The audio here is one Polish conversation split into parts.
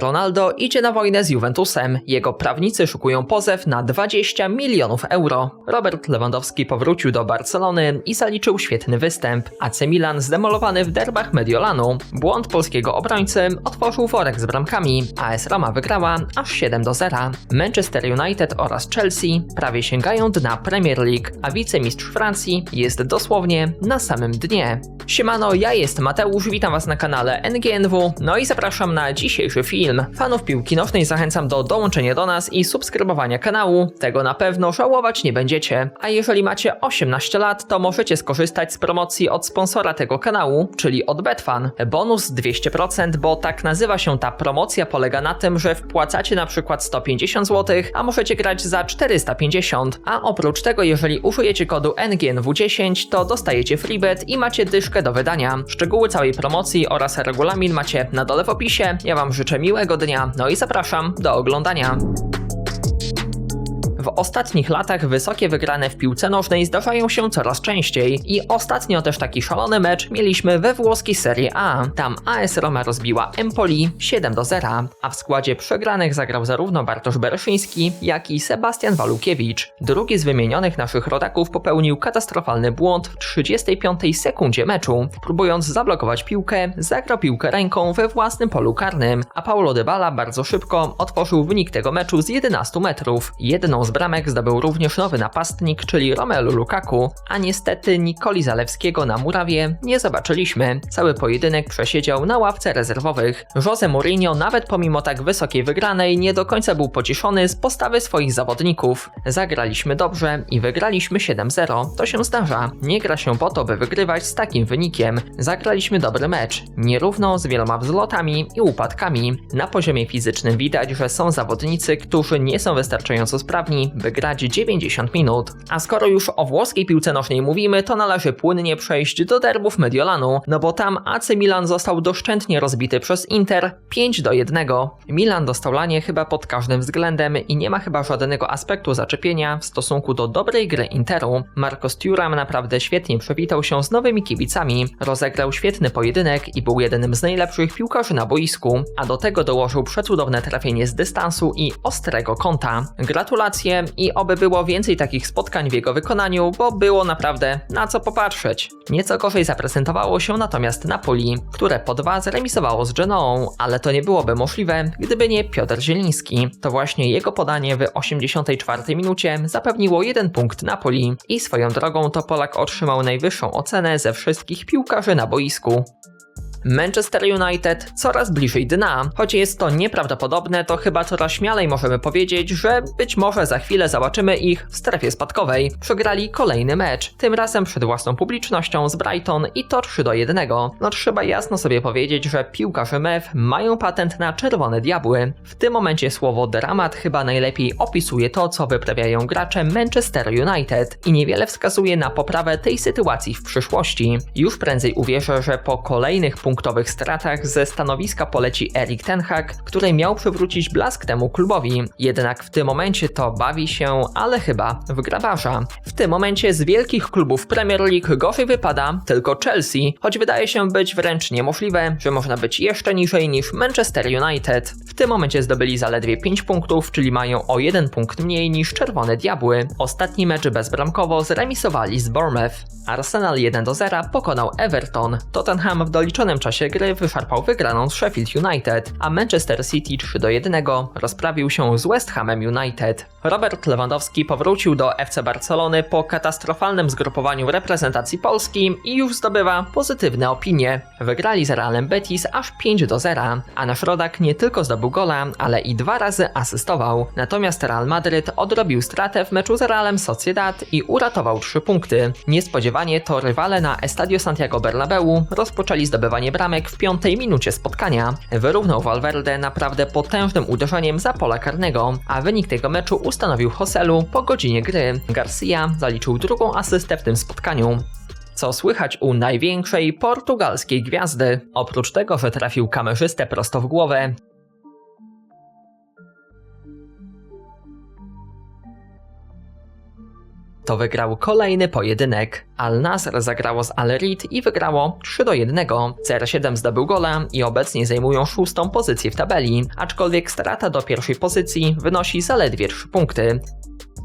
Ronaldo idzie na wojnę z Juventusem. Jego prawnicy szukują pozew na 20 milionów euro. Robert Lewandowski powrócił do Barcelony i zaliczył świetny występ. AC Milan zdemolowany w derbach Mediolanu. Błąd polskiego obrońcy otworzył worek z bramkami. AS Roma wygrała aż 7 do 0. Manchester United oraz Chelsea prawie sięgają dna Premier League, a wicemistrz Francji jest dosłownie na samym dnie. Siemano, ja jestem Mateusz, witam was na kanale NGNW, no i zapraszam na dzisiejszy film. Fanów piłki nożnej zachęcam do dołączenia do nas i subskrybowania kanału, tego na pewno żałować nie będziecie. A jeżeli macie 18 lat, to możecie skorzystać z promocji od sponsora tego kanału, czyli od Betfan. Bonus 200%, bo tak nazywa się ta promocja, polega na tym, że wpłacacie na przykład 150 zł, a możecie grać za 450. A oprócz tego, jeżeli użyjecie kodu NGNW10, to dostajecie freebet i macie dyszkę do wydania. Szczegóły całej promocji oraz regulamin macie na dole w opisie. Ja Wam życzę miłego dnia, no i zapraszam do oglądania. W ostatnich latach wysokie wygrane w piłce nożnej zdarzają się coraz częściej i ostatnio też taki szalony mecz mieliśmy we włoskiej Serie A. Tam AS Roma rozbiła Empoli 7 do 0, a w składzie przegranych zagrał zarówno Bartosz Bereszyński, jak i Sebastian Walukiewicz. Drugi z wymienionych naszych rodaków popełnił katastrofalny błąd w 35 sekundzie meczu. Próbując zablokować piłkę, zagrał piłkę ręką we własnym polu karnym, a Paulo Dybala bardzo szybko otworzył wynik tego meczu z 11 metrów. Jedną z bramek zdobył również nowy napastnik, czyli Romelu Lukaku, a niestety Nikoli Zalewskiego na murawie nie zobaczyliśmy. Cały pojedynek przesiedział na ławce rezerwowych. Jose Mourinho nawet pomimo tak wysokiej wygranej nie do końca był pocieszony z postawy swoich zawodników. Zagraliśmy dobrze i wygraliśmy 7-0. To się zdarza. Nie gra się po to, by wygrywać z takim wynikiem. Zagraliśmy dobry mecz. Nierówno, z wieloma wzlotami i upadkami. Na poziomie fizycznym widać, że są zawodnicy, którzy nie są wystarczająco sprawni, by grać 90 minut. A skoro już o włoskiej piłce nożnej mówimy, to należy płynnie przejść do derbów Mediolanu, no bo tam AC Milan został doszczętnie rozbity przez Inter 5 do 1. Milan dostał lanie chyba pod każdym względem i nie ma chyba żadnego aspektu zaczepienia w stosunku do dobrej gry Interu. Marcos Thuram naprawdę świetnie przywitał się z nowymi kibicami, rozegrał świetny pojedynek i był jednym z najlepszych piłkarzy na boisku, a do tego dołożył przecudowne trafienie z dystansu i ostrego kąta. Gratulacje i oby było więcej takich spotkań w jego wykonaniu, bo było naprawdę na co popatrzeć. Nieco gorzej zaprezentowało się natomiast Napoli, które po dwa zremisowało z Genoą, ale to nie byłoby możliwe, gdyby nie Piotr Zieliński. To właśnie jego podanie w 84 minucie zapewniło jeden punkt Napoli i swoją drogą to Polak otrzymał najwyższą ocenę ze wszystkich piłkarzy na boisku. Manchester United coraz bliżej dna. Choć jest to nieprawdopodobne, to chyba coraz śmielej możemy powiedzieć, że być może za chwilę zobaczymy ich w strefie spadkowej. Przegrali kolejny mecz, tym razem przed własną publicznością z Brighton i to 3 do 1. No trzeba jasno sobie powiedzieć, że piłkarze MEF mają patent na czerwone diabły. W tym momencie słowo dramat chyba najlepiej opisuje to, co wyprawiają gracze Manchester United i niewiele wskazuje na poprawę tej sytuacji w przyszłości. Już prędzej uwierzę, że po kolejnych punktach punktowych stratach ze stanowiska poleci Erik Ten Hag, który miał przywrócić blask temu klubowi. Jednak w tym momencie to bawi się, ale chyba w grabarza. W tym momencie z wielkich klubów Premier League gorzej wypada tylko Chelsea, choć wydaje się być wręcz niemożliwe, że można być jeszcze niżej niż Manchester United. W tym momencie zdobyli zaledwie 5 punktów, czyli mają o 1 punkt mniej niż Czerwone Diabły. Ostatni mecz bezbramkowo zremisowali z Bournemouth. Arsenal 1 do 0 pokonał Everton. Tottenham w doliczonym czasie gry wyszarpał wygraną z Sheffield United, a Manchester City 3 do 1 rozprawił się z West Hamem United. Robert Lewandowski powrócił do FC Barcelony po katastrofalnym zgrupowaniu reprezentacji Polski i już zdobywa pozytywne opinie. Wygrali z Realem Betis aż 5 do 0, a nasz rodak nie tylko zdobył gola, ale i dwa razy asystował. Natomiast Real Madryt odrobił stratę w meczu z Realem Sociedad i uratował 3 punkty. Niespodziewanie to rywale na Estadio Santiago Bernabeu rozpoczęli zdobywanie bramek w piątej minucie spotkania. Wyrównał Valverde naprawdę potężnym uderzeniem za pola karnego, a wynik tego meczu ustanowił Hoselu po godzinie gry. Garcia zaliczył drugą asystę w tym spotkaniu. Co słychać u największej portugalskiej gwiazdy? Oprócz tego, że trafił kamerzystę prosto w głowę, to wygrał kolejny pojedynek. Al Nasr zagrało z Al Reed i wygrało 3 do 1. CR7 zdobył gola i obecnie zajmują szóstą pozycję w tabeli, aczkolwiek strata do pierwszej pozycji wynosi zaledwie 3 punkty.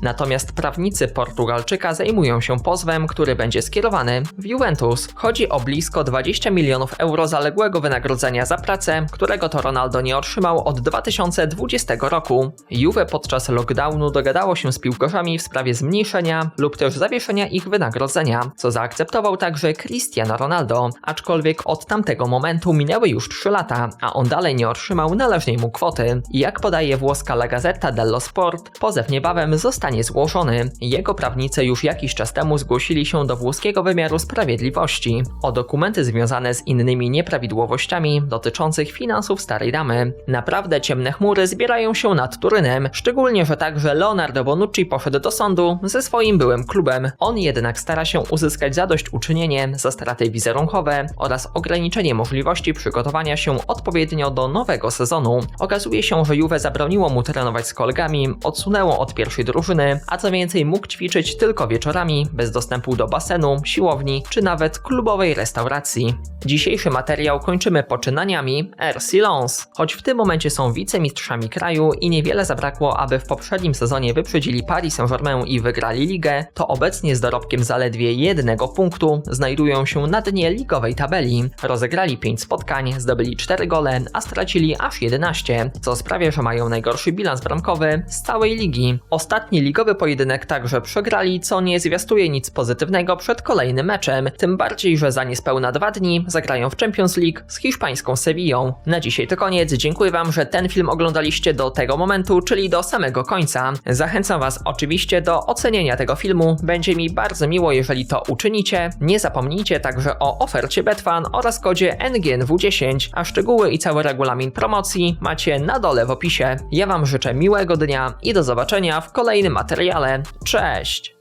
Natomiast prawnicy Portugalczyka zajmują się pozwem, który będzie skierowany w Juventus. Chodzi o blisko 20 milionów euro zaległego wynagrodzenia za pracę, którego to Ronaldo nie otrzymał od 2020 roku. Juve podczas lockdownu dogadało się z piłkarzami w sprawie zmniejszenia lub też zawieszenia ich wynagrodzenia, co zaakceptował także Cristiano Ronaldo, aczkolwiek od tamtego momentu minęły już 3 lata, a on dalej nie otrzymał należnej mu kwoty. Jak podaje włoska La Gazzetta dello Sport, pozew niebawem zostanie złożony. Jego prawnicy już jakiś czas temu zgłosili się do włoskiego wymiaru sprawiedliwości o dokumenty związane z innymi nieprawidłowościami dotyczących finansów starej damy. Naprawdę ciemne chmury zbierają się nad Turynem, szczególnie, że także Leonardo Bonucci poszedł do sądu ze swoim byłym klubem. On jednak stara się uzyskać zadośćuczynienie za straty wizerunkowe oraz ograniczenie możliwości przygotowania się odpowiednio do nowego sezonu. Okazuje się, że Juve zabroniło mu trenować z kolegami, odsunęło od pierwszej drużyny, a co więcej mógł ćwiczyć tylko wieczorami, bez dostępu do basenu, siłowni czy nawet klubowej restauracji. Dzisiejszy materiał kończymy poczynaniami RC Lens. Choć w tym momencie są wicemistrzami kraju i niewiele zabrakło, aby w poprzednim sezonie wyprzedzili Paris Saint-Germain i wygrali ligę, to obecnie z dorobkiem zaledwie jednego punktu znajdują się na dnie ligowej tabeli. Rozegrali 5 spotkań, zdobyli 4 gole, a stracili aż 11, co sprawia, że mają najgorszy bilans bramkowy z całej ligi. Ostatni ligowy pojedynek także przegrali, co nie zwiastuje nic pozytywnego przed kolejnym meczem, tym bardziej, że za niespełna dwa dni zagrają w Champions League z hiszpańską Sevillą. Na dzisiaj to koniec, dziękuję Wam, że ten film oglądaliście do tego momentu, czyli do samego końca. Zachęcam Was oczywiście do ocenienia tego filmu, będzie mi bardzo miło, jeżeli to uczynicie. Nie zapomnijcie także o ofercie Betfan oraz kodzie NGNW10, a szczegóły i cały regulamin promocji macie na dole w opisie. Ja Wam życzę miłego dnia i do zobaczenia w kolejnym materiale. Cześć!